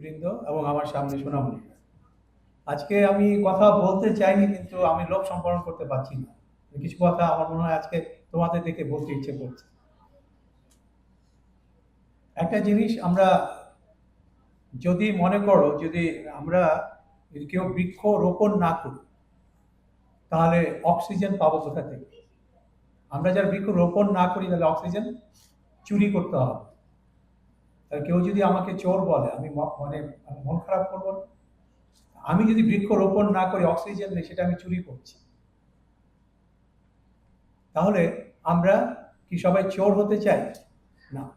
বৃন্দ এবং আমার সামনে সোনামণি। আজকে আমি কথা বলতে চাইনি, কিন্তু আমি লোক সম্পন্ন করতে পারছি না। কিছু কথা আমার মনে হয় আজকে তোমাদের দেখে বলতে ইচ্ছে করছে। একটা জিনিস আমরা যদি মনে করো, যদি আমরা কেউ বৃক্ষ রোপণ না করি, তাহলে অক্সিজেন পাবো কোথা থেকে? আমরা যারা বৃক্ষ রোপণ না করি, তাহলে অক্সিজেন চুরি করতে হবে। তাহলে কেউ যদি আমাকে চোর বলে, আমি মানে মন খারাপ করব? আমি যদি বৃক্ষ রোপণ না করি, অক্সিজেন নেই, সেটা আমি চুরি করছি। তাহলে আমরা কি সবাই চোর হতে চাই? না।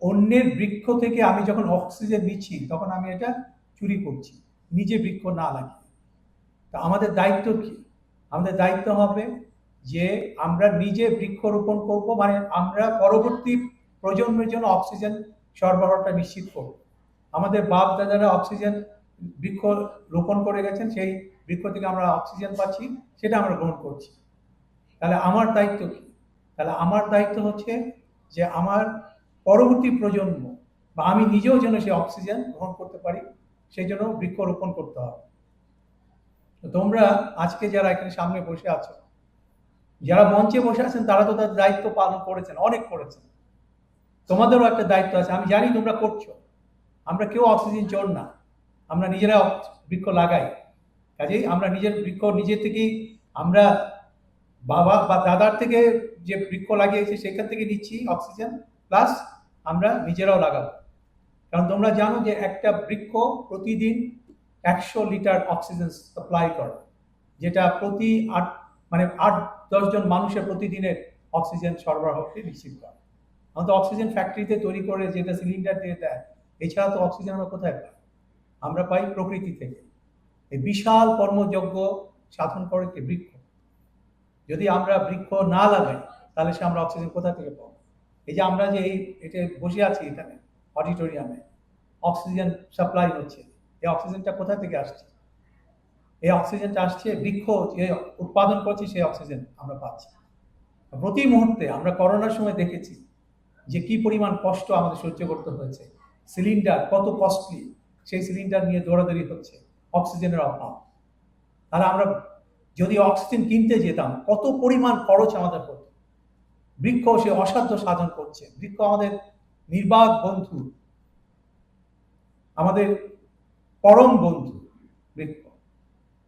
অন্যের বৃক্ষ থেকে আমি যখন অক্সিজেন নিচ্ছি, তখন আমি এটা চুরি করছি। নিজে বৃক্ষ না লাগিয়ে। তা আমাদের দায়িত্ব কি? আমাদের দায়িত্ব হবে যে আমরা নিজে বৃক্ষরোপণ করব মানে আমরা পরবর্তী প্রজন্মের জন্য অক্সিজেন সরবরাহটা নিশ্চিত করব আমাদের বাপ দাদারা অক্সিজেন বৃক্ষ রোপণ করে গেছেন, সেই বৃক্ষ থেকে আমরা অক্সিজেন পাচ্ছি, সেটা আমরা গ্রহণ করছি। তাহলে আমার দায়িত্ব কি? তাহলে আমার দায়িত্ব হচ্ছে যে আমার পরবর্তী প্রজন্ম, বা আমি নিজেও যেন সেই অক্সিজেন গ্রহণ করতে পারি, সেই জন্য বৃক্ষরোপণ করতে হবে। তোমরা আজকে যারা এখানে সামনে বসে আছো, যারা মঞ্চে বসে আছেন, তারা তো তাদের দায়িত্ব পালন করেছেন, অনেক করেছেন। তোমাদেরও একটা দায়িত্ব আছে। আমি জানি তোমরা করছ। আমরা কেউ অক্সিজেন চোর না। আমরা নিজেরা বৃক্ষ লাগাই। কাজেই আমরা নিজের বৃক্ষ নিজে থেকেই আমরা বাবা বা দাদার থেকে যে বৃক্ষ লাগিয়েছে, সেখান থেকে নিচ্ছি অক্সিজেন। প্লাস আমরা নিজেরাও লাগাবো। কারণ তোমরা জানো যে একটা বৃক্ষ প্রতিদিন একশো লিটার অক্সিজেন সাপ্লাই করে, যেটা প্রতি আট মানে আট দশজন মানুষের প্রতিদিনের অক্সিজেন সরবরাহকে নিশ্চিত করে। আমাদের অক্সিজেন ফ্যাক্টরিতে তৈরি করে যেটা সিলিন্ডার দিয়ে দেয় এছাড়া তো অক্সিজেন আমরা কোথায় পাই? আমরা পাই প্রকৃতি থেকে এই বিশাল কর্মযজ্ঞ সাধন করে কি বৃক্ষ। যদি আমরা বৃক্ষ না লাগাই, তাহলে সে আমরা অক্সিজেন কোথা থেকে পাবো? এই যে আমরা যে এই এটা বসে আছি এখানে অডিটোরিয়ামে অক্সিজেন সাপ্লাই হচ্ছে। এই অক্সিজেনটা কোথা থেকে আসছে? এই অক্সিজেনটা আসছে বৃক্ষ যে উৎপাদন করছে, সেই অক্সিজেন আমরা পাচ্ছি। প্রতি মুহূর্তে আমরা করোনার সময় দেখেছি যে কি পরিমাণ কষ্ট আমাদের সহ্য করতে হয়েছে। সিলিন্ডার কত কস্টলি সেই সিলিন্ডার নিয়ে দৌড়াদৌড়ি হচ্ছে, অক্সিজেনের অভাব। তাহলে আমরা যদি অক্সিজেন কিনতে যেতাম, কত পরিমাণ খরচ আমাদের হতো। বৃক্ষ সে অসাধ্য সাধন করছে। বৃক্ষ আমাদের নির্বাক বন্ধু, আমাদের পরম বন্ধু বৃক্ষ।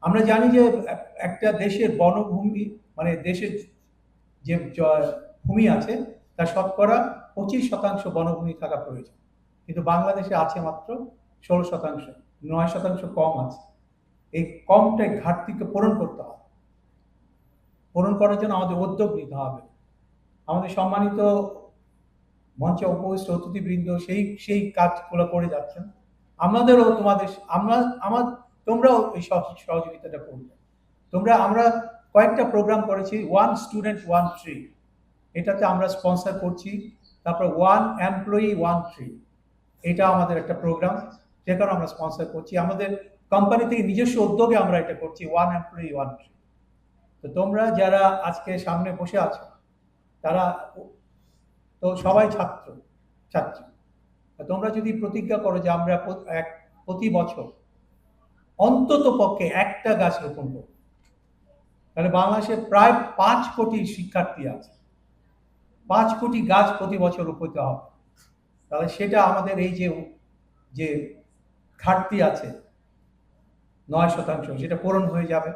আমরা জানি যে একটা দেশের বনভূমি মানে দেশের যে, ভূমি আছে, তার শতকরা পঁচিশ শতাংশ বনভূমি থাকা প্রয়োজন। কিন্তু বাংলাদেশে আছে মাত্র ষোলো শতাংশ, নয় শতাংশ কম আছে। এই কমটা এই ঘাটতিকে পূরণ করতে হবে। পূরণ করার জন্য আমাদের উদ্যোগ নিতে হবে। আমাদের সম্মানিত মঞ্চে উপস্থিত অতিথিবৃন্দ সেই সেই কাজগুলো করে যাচ্ছেন। আমাদেরও তোমাদের আমরা আমার তোমরাও এই সহ- সহযোগিতাটা করবে। তোমরা, আমরা কয়েকটা প্রোগ্রাম করেছি ওয়ান স্টুডেন্ট ওয়ান ট্রি এটাতে আমরা স্পন্সর করছি। তারপর ওয়ান এমপ্লয়ি ওয়ান ট্রি এটা আমাদের একটা প্রোগ্রাম যেখানে আমরা স্পন্সর করছি। আমাদের কোম্পানি থেকে নিজস্ব উদ্যোগে আমরা এটা করছি ওয়ান এমপ্লয়ি ওয়ান ট্রি তো তোমরা যারা আজকে সামনে বসে আছো, তারা তো সবাই ছাত্র, ছাত্রী। তোমরা যদি প্রতিজ্ঞা করো যে আমরা এক, প্রতি বছর অন্তত পক্ষে একটা গাছ রোপণ করব, তাহলে বাংলাদেশে প্রায় পাঁচ কোটি শিক্ষার্থী আছে। পাঁচ কোটি গাছ প্রতি বছর রোপিত হবে। তাহলে সেটা আমাদের এই যে যে ঘাটতি আছে, নয় শতাংশ, সেটা পূরণ হয়ে যাবে।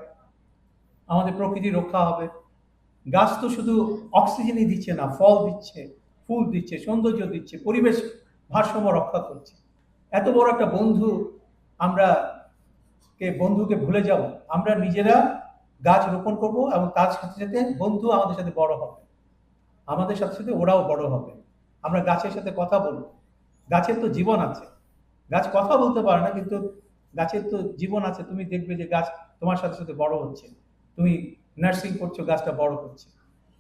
আমাদের প্রকৃতি রক্ষা হবে। গাছ তো শুধু অক্সিজেনই দিচ্ছে না, ফল দিচ্ছে, ফুল দিচ্ছে, সৌন্দর্য দিচ্ছে, পরিবেশ ভারসাম্য রক্ষা করছে। এত বড় একটা বন্ধু আমরা কে, বন্ধুকে ভুলে যাব। আমরা নিজেরা গাছ রোপণ করব এবং তার সাথে সাথে বন্ধু আমাদের সাথে বড় হবে। আমাদের সাথে সাথে ওরাও বড় হবে। আমরা গাছের সাথে কথা বলব। গাছের তো জীবন আছে। গাছ কথা বলতে পারে না, কিন্তু গাছের তো জীবন আছে। তুমি দেখবে যে গাছ তোমার সাথে সাথে বড় হচ্ছে। তুমি নার্সিং করছ, গাছটা বড় করছে।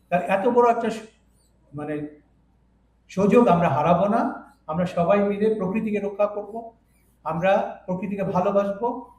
তার এত বড় একটা মানে সুযোগ আমরা হারাবো না। আমরা সবাই মিলে প্রকৃতিকে রক্ষা করব। আমরা প্রকৃতিকে ভালোবাসবো।